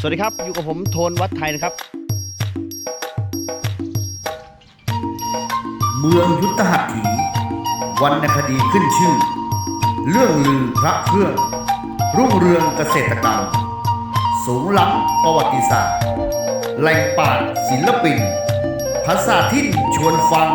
สวัสดีครับ อยู่กับผมโทนวัดไทยนะครับ เมืองยุทธหัตถีวรรณคดีขึ้นชื่อ เรื่องลือพระเครื่อง รุ่งเรืองเกษตรกรรม สูงล้ำประวัติศาสตร์แหล่งป่าศิลปิน ภาษาที่นชวนฟัง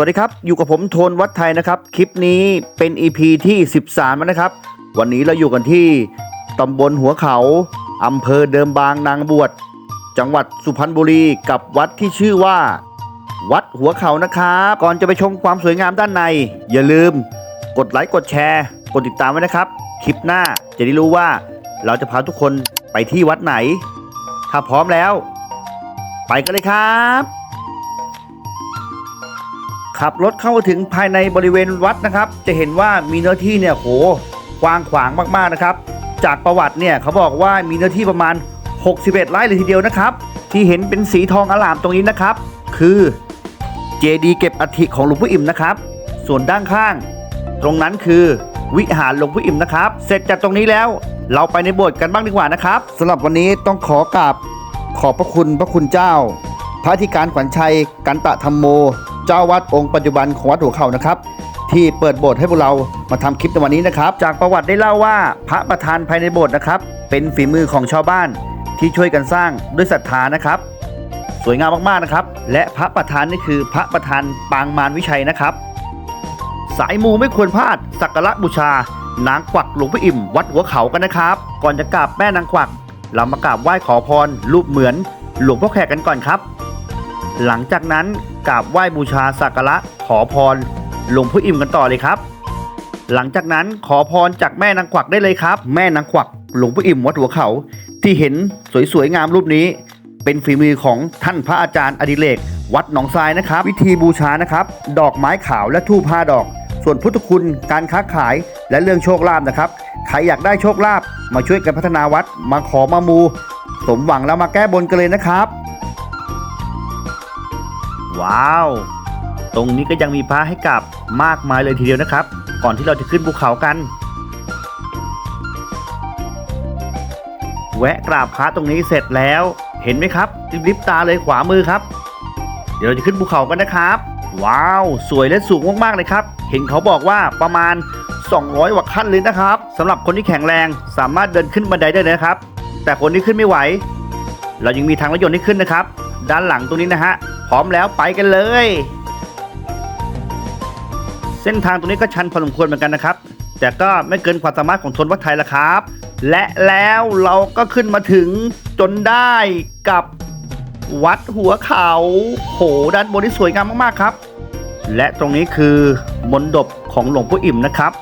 วัสดีครับ อยู่กับผมโทนวัดไทยนะครับ คลิปนี้เป็น EP ที่ 13แล้วนะครับ วันนี้เราอยู่กันที่ตำบลหัวเขาอำเภอเดิมบางนางบวชจังหวัดสุพรรณบุรีกับวัดที่ชื่อว่า วัดหัวเขานะครับก่อนจะไปชมความสวยงามด้านใน อย่าลืม กดไลค์กดแชร์ กดติดตามไว้นะครับ คลิปหน้าจะได้รู้ว่าเราจะพาทุกคนไปที่วัดไหน ถ้าพร้อมแล้ว ไปกันเลยครับ ขับรถเข้าถึงภายในบริเวณวัดนะครับ จะเห็นว่ามีเนื้อที่เนี่ยโหกว้างขวางมากๆนะครับ จากประวัติเนี่ยเขาบอกว่ามีเนื้อที่ประมาณ 61 ไร่เลยทีเดียวนะครับ ที่เห็นเป็นสีทองอลามตรงนี้นะครับ คือเจดีย์เก็บอัฐิของหลวงพ่ออิ่มนะครับ ส่วนด้านข้าง ตรงนั้นคือวิหารหลวงพ่ออิ่มนะครับ เสร็จจากตรงนี้แล้วเราไปในโบสถ์กันบ้างดีกว่านะครับสำหรับวันนี้ต้องขอกราบขอบพระคุณพระคุณเจ้า พระธิการขวัญชัยกันตะธรรมโม เจ้าวัดองค์ปัจจุบันของวัดหัวเขานะครับ ที่เปิดโบสถ์ให้พวกเรามาทำคลิปในวันนี้นะครับ จากประวัติได้เล่าว่าพระประธานภายในโบสถ์นะครับ เป็นฝีมือของชาวบ้านที่ช่วยกันสร้างด้วยศรัทธานะครับ สวยงามมากๆนะครับ และพระประธานนี่คือพระประธานปางมารวิชัยนะครับ สายมูไม่ควรพลาดสักการะบูชานางกวักหลวงพ่ออิ่มวัดหัวเขากันนะครับ ก่อนจะกราบแม่นางกวัก เรามากราบไหว้ขอพรรูปเหมือนหลวงพ่อแขกกันก่อนครับ หลังจากนั้นกราบไหว้บูชาสักการะขอพรหลวงพ่ออิ่มกันต่อเลยครับ หลังจากนั้นขอพรจากแม่นางกวักได้เลยครับ แม่นางกวักหลวงพ่ออิ่มวัดหัวเขา ที่เห็นสวยๆงามรูปนี้ เป็นฝีมือของท่านพระอาจารย์อดิเรกวัดหนองทรายนะครับ วิธีบูชานะครับ ดอกไม้ขาวและทูบ้าดอก ส่วนพุทธคุณการค้าขายและเรื่องโชคลาภนะครับใครอยากได้โชคลาภมาช่วยกันพัฒนาวัดมาขอมามู สมหวังแล้วมาแก้บนกันเลยนะครับ ว้าว ตรงนี้ก็ยังมีพระให้กราบมากมายเลยทีเดียวนะครับ ก่อนที่เราจะขึ้นภูเขากัน แวะกราบพระตรงนี้เสร็จแล้ว เห็นไหมครับริบๆตาเลยขวามือครับ เดี๋ยวเราจะขึ้นภูเขากันนะครับ ว้าว สวยและสูงมากๆเลยครับ เห็นเขาบอกว่าประมาณ 200กว่าขั้นเลยนะครับสำหรับคนที่แข็งแรงสามารถเดินขึ้นบันไดได้เลยนะครับ แต่คนที่ขึ้นไม่ไหว เรายังมีทางรถยนต์ให้ขึ้นนะครับ ด้านหลังตรงนี้นะฮะ พร้อมแล้วไปกันเลย เส้นทางตรงนี้ก็ชันพอสมควรเหมือนกันนะครับ แต่ก็ไม่เกินความสามารถของทนวัดไทยละครับ และแล้วเราก็ขึ้นมาถึงจนได้กับวัดหัวเขาโหด้านบนที่สวยงามมากๆครับ และตรงนี้คือมนดบของหลวงพ่ออิ่มนะครับ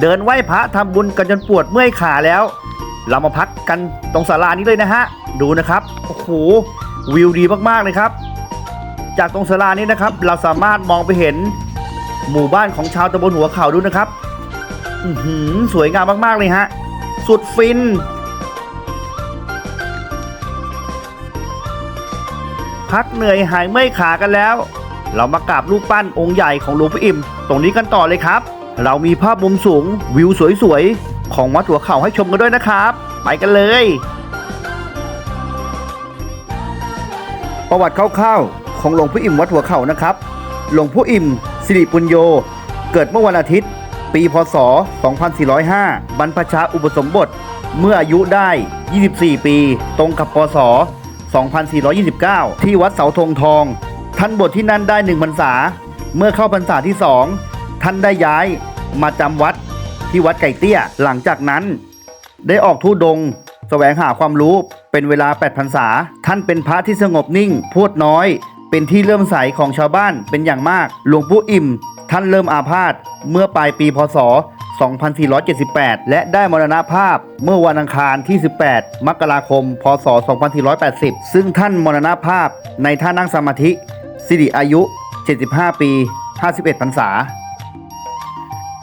เดินไหว้พระทำบุญกันจนปวดเมื่อยขาแล้ว เรามาพักกันตรงศาลานี้เลยนะฮะ ดูนะครับ โอ้โห วิวดีมากๆเลยครับ จากตรงศาลานี้นะครับ เราสามารถมองไปเห็นหมู่บ้านของชาวตำบลหัวเขาดูนะครับหือสวยงามมากๆเลยฮะ สุดฟิน พักเหนื่อยหายเมื่อยขากันแล้ว เรามากราบรูปปั้นองค์ใหญ่ของหลวงพ่ออิ่ม ตรงนี้กันต่อเลยครับ เรามีภาพมุมสูงวิวสวยๆ ของวัดหัวเขาให้ชมกันด้วยนะครับ ไปกันเลย ประวัติคร่าวๆของหลวงพ่ออิ่มวัดหัวเข่านะครับ หลวงพ่ออิ่มสิริปุญโย เกิดเมื่อวันอาทิตย์ ปีพศ 2405 บรรพชาอุปสมบท เมื่ออายุได้ 24 ปี ตรงกับพศ 2429 ที่วัดเสาธงทอง ท่านบวชที่นั่นได้หนึ่งพรรษา เมื่อเข้าพรรษาที่สองท่านได้ย้ายมาจำวัดที่วัดไก่เตี้ย หลังจากนั้น ได้ออกทุดงแสวงหาความรู้ เป็นเวลา8พรรษา ท่านเป็นพระที่สงบนิ่ง พูดน้อย เป็นที่เลื่อมใสของชาวบ้านเป็นอย่างมาก หลวงปู่อิ่ม ท่านเริ่มอาพาธเมื่อปลายปีพศ 2478 และได้มรณภาพเมื่อวันอังคารที่ 18 มกราคม พศ 2480 ซึ่งท่านมรณภาพในท่านั่งสมาธิ สิริอายุ 75 ปี 51พรรษา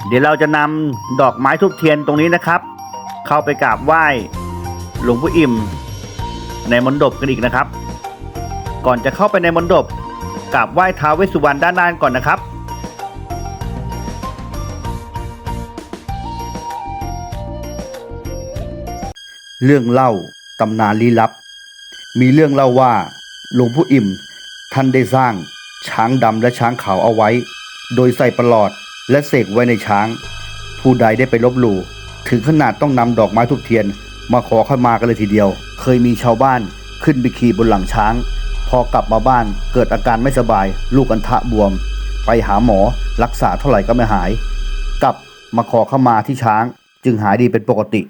เดี๋ยวเราจะนำดอกไม้ทุบเทียนตรงนี้นะครับ เข้าไปกราบไหว้หลวงปู่อิ่ม ในมณฑปกันอีกนะครับ ก่อนจะเข้าไปในมณฑปกราบไหว้ท้าวเวสสุวรรณด้านหน้าก่อนนะครับเรื่องเล่าตำนานลี้ลับ มีเรื่องเล่าว่าหลวงพ่ออิ่ม ท่านได้สร้างช้างดำและช้างขาวเอาไว้ โดยใส่ประหลอดและเสกไว้ในช้าง ผู้ใดได้ไปลบหลู่ถึงขนาดต้องนำดอกไม้ทุบเทียน มาขอเข้ามากันเลยทีเดียว ยมีชาวบ้านขึ้นไปขี่บนหลังช้าง พอกลับมาบ้านเกิดอาการไม่สบาย ลูกอัณฑะบวม ไปหาหมอรักษาเท่าไหร่ก็ไม่หาย กลับมาขอเข้ามาที่ช้าง จึงหายดีเป็นปกติ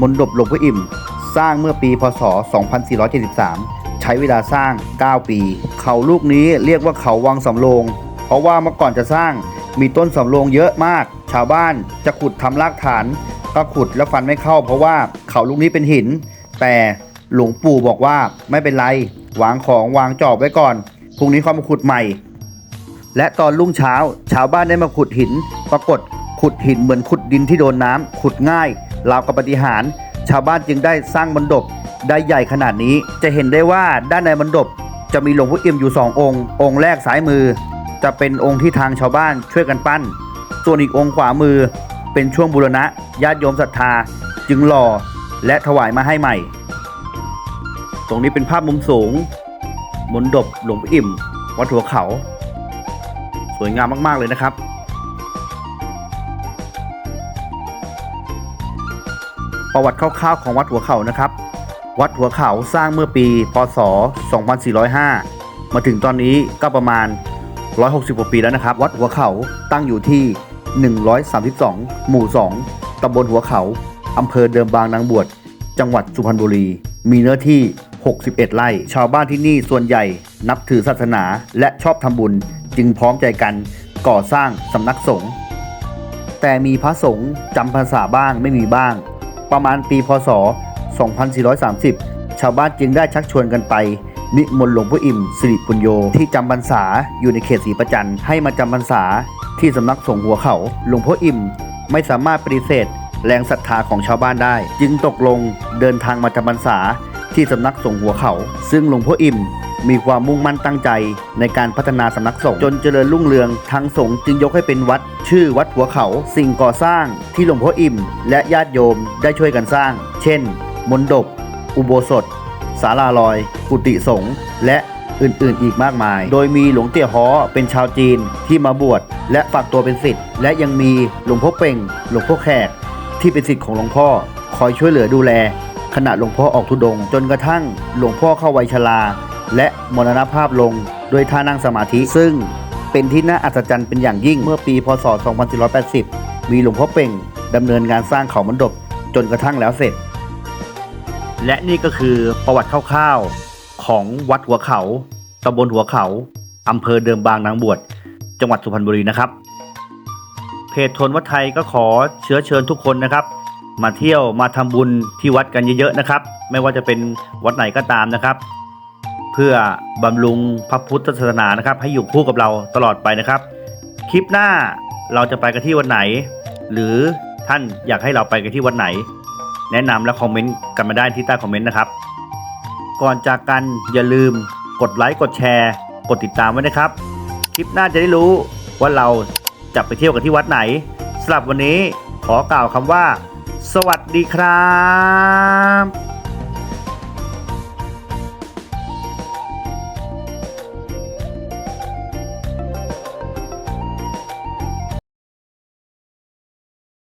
มนดบหลวงพ่ออิ่ม สร้างเมื่อปีพศ 2473 ใช้เวลาสร้าง 9 ปี เขาลูกนี้เรียกว่าเขาวังสำโรง เพราะว่าเมื่อก่อนจะสร้างมีต้นสำโรงเยอะมาก ชาวบ้านจะขุดทำรากฐาน ก็ขุดแล้วฟันไม่เข้าเพราะว่า เขาลูกนี้เป็นหิน แต่หลวงปู่บอกว่าไม่เป็นไร วางของวางจอบไว้ก่อนพรุ่งนี้ค่อยมาขุดใหม่ และตอนรุ่งเช้าชาวบ้านได้มาขุดหิน ปรากฏขุดหินเหมือนขุดดินที่โดนน้ำขุดง่ายราวกับปฏิหารชาวบ้านจึงได้สร้างมณฑปได้ใหญ่ขนาดนี้ จะเห็นได้ว่าด้านในมณฑปจะมีหลวงพ่ออิ่มอยู่สององค์ องค์แรกซ้ายมือ จะเป็นองค์ที่ทางชาวบ้านช่วยกันปั้น ส่วนอีกองค์ขวามือ เป็นช่วงบูรณะญาติโยมศรัทธา จึงหล่อ และถวายมาให้ใหม่ ตรงนี้เป็นภาพมุมสูงมนดบหลวงพ่ออิ่ม วัดหัวเขา สวยงามมาก ๆ เลยนะครับ ประวัติคร่าวๆของวัดหัวเขานะครับ วัดหัวเขาสร้างเมื่อปี พศ 2405 มาถึงตอนนี้ก็ประมาณ 160กว่าปีแล้วนะครับ วัดหัวเขาตั้งอยู่ที่ 132 หมู่ 2ตำบลหัวเขา อำเภอเดิมบางนางบวช จังหวัดสุพรรณบุรี มีเนื้อที่ 61 ไร่ ชาวบ้านที่นี่ส่วนใหญ่นับถือศาสนาและชอบทำบุญ จึงพร้อมใจกันก่อสร้างสำนักสงฆ์ แต่มีพระสงฆ์จำพรรษาบ้างไม่มีบ้าง ประมาณปีพศ 2430 ชาวบ้านจึงได้ชักชวนกันไป นิมนต์หลวงพ่ออิ่มสิริปุญโยที่จำพรรษาอยู่ในเขตศรีประจันให้มาจำพรรษาที่สำนักสงฆ์หัวเขา หลวงพ่ออิ่มไม่สามารถปฏิเสธ แรงศรัทธาของชาวบ้านได้ จึงตกลงเดินทางมาจำพรรษาที่สำนักสงฆ์หัวเขา ซึ่งหลวงพ่ออิ่มมีความมุ่งมั่นตั้งใจในการพัฒนาสำนักสงฆ์จนเจริญรุ่งเรืองทางสงฆ์จึงยกให้เป็นวัด ชื่อวัดหัวเขา สิ่งก่อสร้างที่หลวงพ่ออิ่ม และญาติโยมได้ช่วยกันสร้าง เช่นมณฑปอุโบสถศาลาลอย กุฏิสงฆ์และอื่นๆ อีกมากมาย โดยมีหลวงเตี่ยฮ้อเป็นชาวจีนที่มาบวชและฝากตัวเป็นศิษย์และยังมีหลวงพ่อเป่ง หลวงพ่อแขก ที่เป็นศิษย์ของหลวงพ่อ คอยช่วยเหลือดูแล ขณะหลวงพ่อออกทุดง จนกระทั่งหลวงพ่อเข้าวัยชราและมรณภาพลงด้วยท่านั่งสมาธิ ซึ่งเป็นที่น่าอัศจรรย์เป็นอย่างยิ่งเมื่อปีพศ 2480 มีหลวงพ่อเป่งดำเนินงานสร้างเขามณฑปจนกระทั่งแล้วเสร็จ และนี่ก็คือประวัติคร่าวๆของวัดหัวเขาตำบลหัวเขาอำเภอเดิมบางนางบวช จังหวัดสุพรรณบุรีนะครับ เพจทนวัดไทยก็ขอเชื้อเชิญทุกคนนะครับ มาเที่ยวมาทำบุญที่วัดกันเยอะๆนะครับ ไม่ว่าจะเป็นวัดไหนก็ตามนะครับ เพื่อบำรุงพระพุทธศาสนานะครับ ให้อยู่คู่กับเราตลอดไปนะครับ คลิปหน้าเราจะไปกันที่วันไหน หรือท่านอยากให้เราไปกันที่วันไหน แนะนำและคอมเมนต์กันมาได้ที่ใต้คอมเมนต์นะครับ ก่อนจากกันอย่าลืมกดไลค์กดแชร์ กดติดตามไว้นะครับ คลิปหน้าจะได้รู้ว่าเรา จะไปเที่ยวกันที่วัดไหนสำหรับวันนี้ขอกล่าวคำว่า สวัสดีครับ